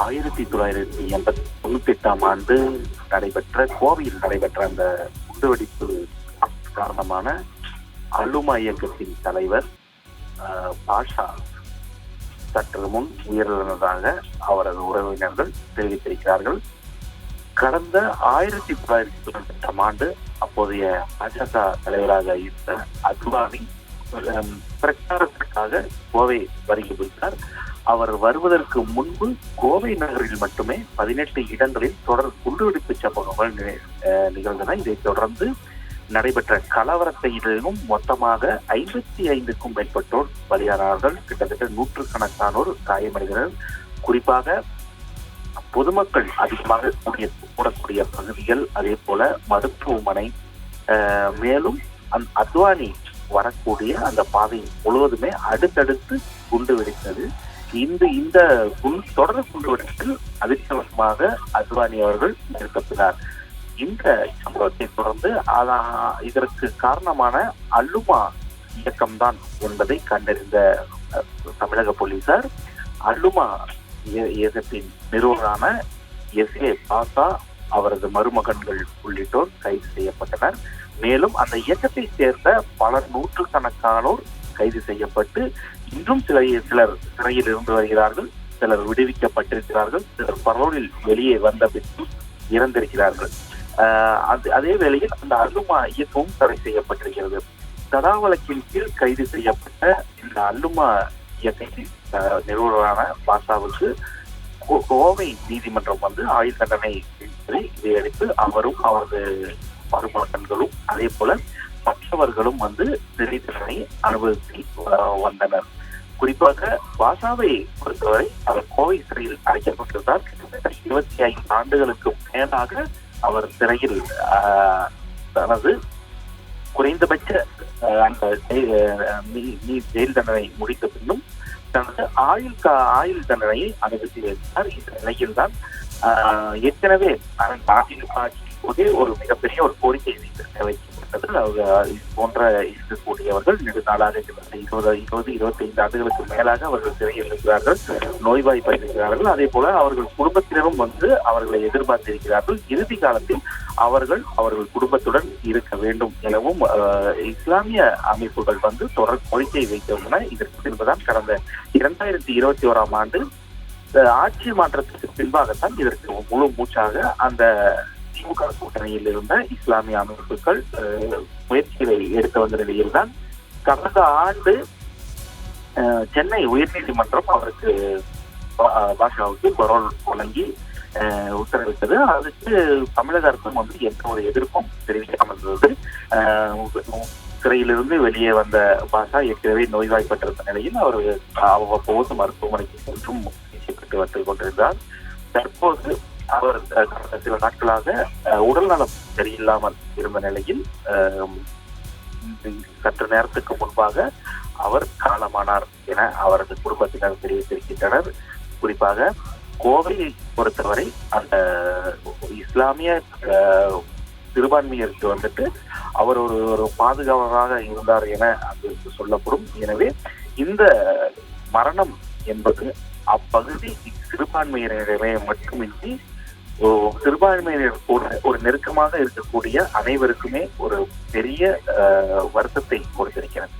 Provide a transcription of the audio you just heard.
ஆயிரத்தி தொள்ளாயிரத்தி எண்பத்தி தொண்ணூத்தி எட்டாம் ஆண்டு நடைபெற்ற கோவையில் நடைபெற்ற அந்த குண்டுவெடிப்பு காரணமான அல்லுமா இயக்கத்தின் தலைவர் பாஷா சற்று முன் உயிரிழந்ததாக அவரது உறவினர்கள் தெரிவித்திருக்கிறார்கள். கடந்த ஆயிரத்தி தொள்ளாயிரத்தி தொண்ணூத்தி எட்டாம் ஆண்டு அப்போதைய பாஜக தலைவராக இருந்த அத்வானி பிரச்சார பார்ப்பதற்காக கோவை வருகை புரிந்தார். அவர் வருவதற்கு முன்பு கோவை நகரில் மட்டுமே பதினெட்டு இடங்களில் தொடர் குண்டுவெடிப்பு சம்பவங்கள் நிகழ்ந்தன. இதைத் தொடர்ந்து நடைபெற்ற கலவரத்தையிலும் மொத்தமாக ஐம்பத்தி ஐந்துக்கும் மேற்பட்டோர் பலியானார்கள். கிட்டத்தட்ட நூற்றுக்கணக்கானோர் காயமடைந்தனர். குறிப்பாக பொதுமக்கள் அதிகமாக கூடிய கூடக்கூடிய பகுதிகள் அதே போல மருத்துவமனை மேலும் அந் அத்வானி வரக்கூடிய அந்த பாதை முழுவதுமே அடுத்தடுத்து குண்டு வெடித்தது. இந்த இந்த குண்டு தொடர் குண்டு வெடிப்பில் அதிர்ஷ்டவசமாக அத்வானி அவர்கள் நிறுத்தப்பட்டார். இந்த சம்பவத்தை தொடர்ந்து அதான் இதற்கு காரணமான அல்லுமா இயக்கம்தான் என்பதை கண்டறிந்த தமிழக போலீசார். அல்லுமா இய- இயக்கத்தின் நிறுவனரான எஸ் ஏ பாசா அவரது மருமகன்கள் உள்ளிட்டோர் கைது செய்யப்பட்டனர். மேலும் அந்த இயக்கத்தை சேர்ந்த பல நூற்றுக்கணக்கானோர் கைது செய்யப்பட்டு இன்றும் சில சிலர் சிறையில் இருந்து வருகிறார்கள் சிலர் விடுவிக்கப்பட்டிருக்கிறார்கள் சிலர் பரோலில் வெளியே வந்த பின்பு இறந்திருக்கிறார்கள். அது- அதே வேளையில் அந்த அல்லுமா இயக்கமும் தடை செய்யப்பட்டிருக்கிறது. தடா வழக்கின் கீழ் கைது செய்யப்பட்ட இந்த அல்லுமா இயக்கத்தின் நிறுவனரான பாஷாவுக்கு கோவை நீதிமன்றம் வந்து ஆயுள் தண்டனை இதையடுத்து அவரும் அவரது மருமகன்களும் அதே போல மற்றவர்களும் வந்து சிறை தண்டனை அனுபவித்து வந்தனர். குறிப்பாக வாசாவை பொறுத்தவரை அவர் கோவை சிறையில் அடைக்கப்பட்டிருந்தார். கிட்டத்தட்ட இருபத்தி ஐந்து ஆண்டுகளுக்கு மேலாக அவர் சிறையில் தனது குறைந்தபட்ச அந்த நீ- நீ ஜெயில் தண்டனை முடித்த பின்னும் தனது ஆயுள் கா- ஆயுள் தண்டனையை அனுபவித்து வைத்தார். இந்த நிலையில்தான் ஏற்கனவே அந்த அதிமுக ஆட்சியின் போதே ஒரு மிகப்பெரிய ஒரு கோரிக்கை வைத்து- வைக்கப்பட்டது அவங்க இது போன்ற இருக்கக்கூடியவர்கள் நெடுநாளாக இருபது இருபது இருபத்தி ஐந்து ஆண்டுகளுக்கு மேலாக அவர்கள் சிறையில் இருக்கிறார்கள் நோய்வாய்ப்பட்டிருக்கிறார்கள் அதே போல அவர்கள் குடும்பத்தினரும் வந்து அவர்களை எதிர்பார்த்திருக்கிறார்கள். இறுதி காலத்தில் அவர்கள் அவர்கள் குடும்பத்துடன் இருக்க வேண்டும் எனவும் இஸ்லாமிய அமைப்புகள் வந்து தொடர் கோரிக்கை வைத்துள்ளன. இதற்கு பின்புதான் கடந்த இரண்டாயிரத்தி இருபத்தி ஓராம் ஆண்டு அஹ், ஆட்சி மாற்றத்துக்கு பின்பாகத்தான் இதற்கு முழு மூச்சாக அந்த திமுக கூட்டணியில் இருந்த இஸ்லாமிய அமைப்புகள் முயற்சிகளை எடுத்து வந்த நிலையில் தான் கடந்த ஆண்டு சென்னை உயர்நீதிமன்றம் அவருக்கு பா- பாஷாவுக்கு பரோல் வழங்கி உத்தரவிட்டது. அதுக்கு தமிழக அரசும் வந்து எந்த ஒரு எதிர்ப்பும் தெரிவிக்காமல் இருந்தது. சிறையிலிருந்து வெளியே வந்த பாஷா ஏற்கனவே நோய்வாய்ப்பட்டிருந்த நிலையில் அவர் அவ்வப்போது மருத்துவமனைக்கு சென்றும் சிகிச்சை பெற்று வந்து கொண்டிருந்தார். தற்போது அவர் கடந்த சில நாட்களாக உடல் உடல்நலம் சரியில்லாமல் இருந்த நிலையில் சற்று நேரத்துக்கு முன்பாக அவர் காலமானார் என அவரது குடும்பத்தினர் தெரிவித்திருக்கின்றனர். குறிப்பாக கோவையை பொறுத்தவரை அந்த இஸ்லாமிய சிறுபான்மையருக்கு வந்துட்டு அவர் ஒரு ஒரு பாதுகாவலராக இருந்தார் என அது சொல்லப்படும். எனவே இந்த மரணம் என்பது அப்பகுதி சிறுபான்மையினரிடமே மட்டுமின்றி சிறுபான்மையினர் கூட ஒரு நெருக்கமாக இருக்கக்கூடிய அனைவருக்குமே ஒரு பெரிய அஹ், வருத்தத்தை கொடுத்திருக்கிறது.